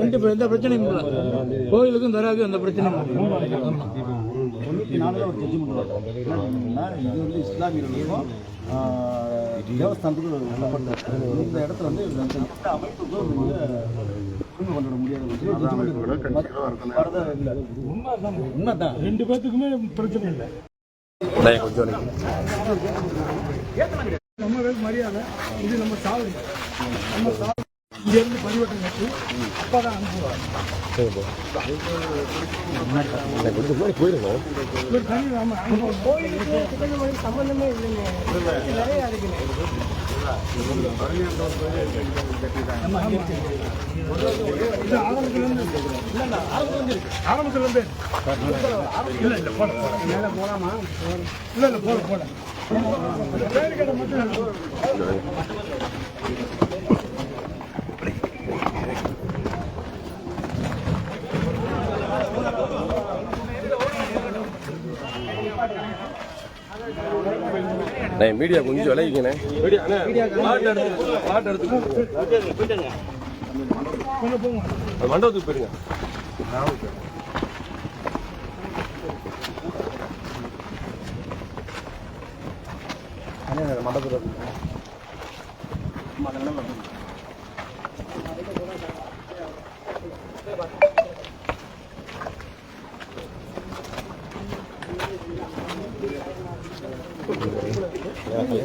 ரெண்டு பேர் எந்த பிரச்சனையும் இல்லை. கோயிலுக்கும் தராது எந்த பிரச்சனையும் தொண்ணூற்றி நாலில் ஒரு ஜட்ஜ்மெண்ட் இது வந்து இஸ்லாமியர்களுக்கும் இந்த இடத்துல வந்து உரிமை கொண்டாட முடியாது உண்மைதான் ரெண்டு பேர்த்துக்குமே பிரச்சனை இல்லை. நம்ம மரியாதை. இது நம்ம சாவடி நம்ம சாவடி இங்கேருந்து பரிவட்டம் கட்டி அப்பா தான் அனுப்புவார். ஒரு தனி நாம கோயிலுக்கு சம்பந்தமே இல்லைங்க நிறைய இருக்குங்க ஆரம்பத்துலேருந்து. இல்லை இல்லை போல போல மேலே போகலாமா இல்லை இல்லை பேரு கடை மட்டும் அண்ணே மீடியா கொஞ்சம் விலகிக்கண்ணே மீடியா அண்ணே பாட்டு எடுத்து பாட்டு நான் மீடியா கொஞ்சம் விளைவிக்கண்ணே மண்டபத்துக்கு போயிடுங்க மண்டபத்தில் Thank. பந்தினி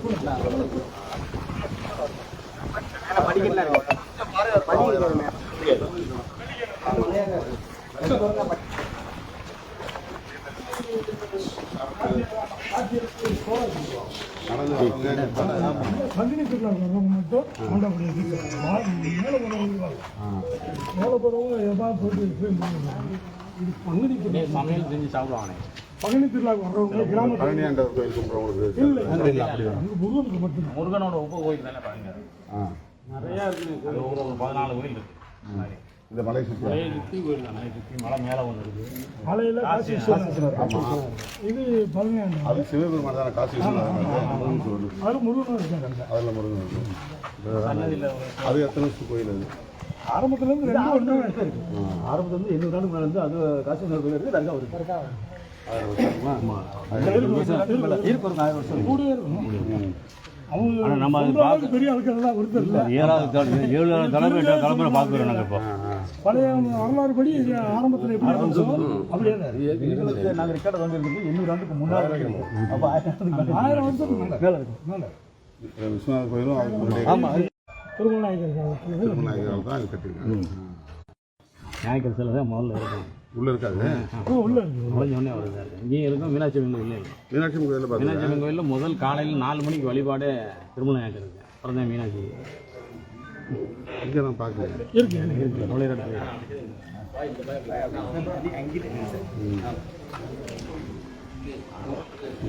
திருவிழா வர்றவங்க மட்டும் மண்டபடி மேலே போகிறவங்க மேலே போகிறவங்க எதாவது போட்டு போய் முடியும். இது பங்குனி சமையல் செஞ்சு சாப்பிடுவாங்க பங்குனி திருவிழாக்கு வர்றவங்க கிராமத்தில் இல்லை அங்கே முருகனுக்கு மட்டும்தான் முருகனோட உப்பு கோயில் தானே பாருங்க நிறைய இருக்கு அது ஒரு ஒரு பதினாலு கோயில் இருக்கு. இந்த மலை சுற்றி மலையை சுற்றி கோயில் சுற்றி மலை மேலே ஒன்று இருக்கு. மலையில் காசி விஸ்வநாதர். இது பதினேழு அது சிவபெருமான் தானே காசி விஸ்வநாதன் சொல்லு அது முருகனும் இருக்காங்க அதில் முருகன் இருக்கு. சன்னதியில் ஒரு அது எத்தனை வருஷம் கோயில் அது? ஆரம்பத்துலேருந்து ரெண்டு ஒன்று இருக்கு. ஆரம்பத்துல இருந்து எண்ணூறு நாளுக்கு மேலே இருந்து அது காசி விஸ்வநாதர் கோயில் இருக்கு தர்கா இருக்கு. ஈர்ப்பு ஆயிரம் வருஷம். இருக்கும். அவங்க நம்ம பெரிய ஆட்கள் ஏழாவது தலை- ஏழாவது தலைமுறை தலைமுறை பார்க்குறோம் நாங்கள் இப்போ. பழைய வரலாறு படி ஆரம்பத்தில் எப்படி இருந்துச்சோ அப்படியே தான் இருக்கு. எங்களுக்கு நாங்கள் ரெக்கார்டு வாங்கியிருக்கிறது எண்ணூறு ஆண்டுக்கு முன்னாடி அப்போ ஆயிரம் ஆயிரம் வருஷத்துக்கு மேலே மேலே இருக்கும் மேலே விஸ்வநாத கோயிலும் ஆமாம் தான் கட்டியிருக்காங்க. ஞாயிற்று சிலை தான் முதல்ல இருக்கும் உள்ள இருக்காது. உள்ள வருது சார் இங்கேயும் இருக்கும். மீனாட்சி அம்மன் கோயில் மீனாட்சி அம்மன் கோயிலில் மீனாட்சி அம்மன் கோயிலில் முதல் காலையில் நாலு மணிக்கு வழிபாடு திருமணம் ஆக்கிருக்கு அப்புறம் தான் மீனாட்சி இங்கே நான் பார்க்கல இருக்கு. இருக்கு.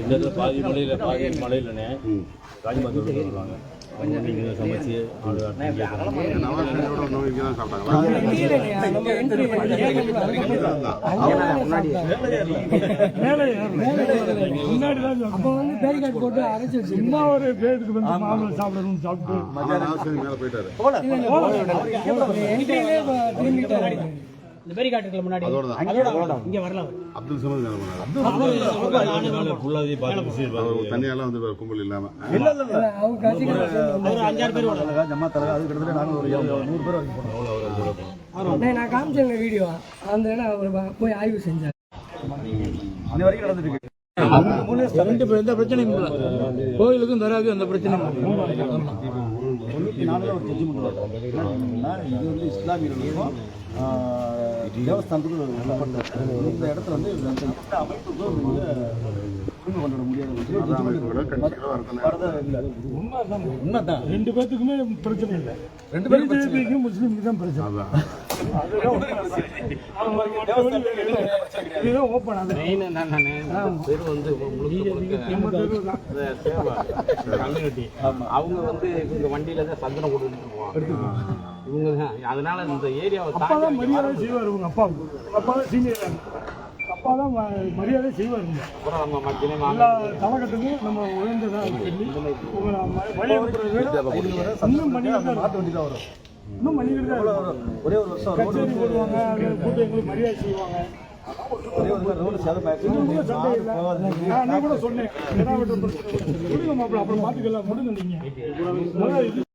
இந்த பாதி மலையில் பாதி மலையிலனே ராஜமாதோடு வருவாங்க. வந்து இங்கே சமைச்சு போட்டு அரைச்சி வச்சு சும்மா ஒரு பேருக்கு வந்து மாம்பழம் சாப்பிடணும்னு சாப்பிட்டு போயிட்டாரு இந்த பேரிகாட் இருக்குல்ல முன்னாடி இங்க வரலாம் அப்துல் சமத் தனியாலாம் வந்து கும்பல் இல்லாமல் ஒரு அஞ்சாறு பேர் வரலாம் ஜமா தலகா அது கிட்டத்தட்ட நாங்கள் ஒரு நூறு பேர் வரைக்கும் நான் காமிச்சேன் வீடியோ. அந்த அவர் போய் ஆய்வு செஞ்சார். இன்ன வரைக்கும் நடந்துட்டு கரண்ட் இப்போ எந்த பிரச்சனையும் இல்லை. கோயிலுக்கும் தராது இல்லை. இது வந்து இஸ்லாமியர்களுக்கும் சம்பந்தம் இந்த இடத்துல வந்து இந்த எந்த அமைப்புக்கும் வந்து உரிமை கொண்டாட முடியாது. வரதா இல்லை. உண்மைதான். உண்மைதான். ரெண்டு பேத்துக்குமே பிரச்சனை இல்லை. ரெண்டு பேரும் முஸ்லீமுக்கு தான் பிரச்சனை. இதுதான் ஓப்பன் வந்து சேவை கம்யூனிட்டி அவங்க வந்து இவங்க வண்டியில தான் சந்தனம் கொடுத்துட்டு போவாங்க இவங்க அதனால இந்த ஏரியாவை அப்பா தான் மரியாதை செய்வார். இவங்க அப்பா அப்பா தான் சீனியர் அப்பா தான் மரியாதை செய்வார் எல்லா நம்ம உயர்ந்ததாக சொல்லி உங்களை வழி இன்னும் மாற்ற வேண்டியதாக வரும் இன்னும் பண்ணிக்கிட்டு தான் ஒரே ஒரு வருஷம் கச்சேரி போடுவாங்க கூட்டம் எங்களுக்கு மரியாதை செய்வாங்க. நான் கூட சொன்னேன். மாப்பிள்ள அப்புறம் பாத்துக்கலாம் முடிஞ்சு நீங்க.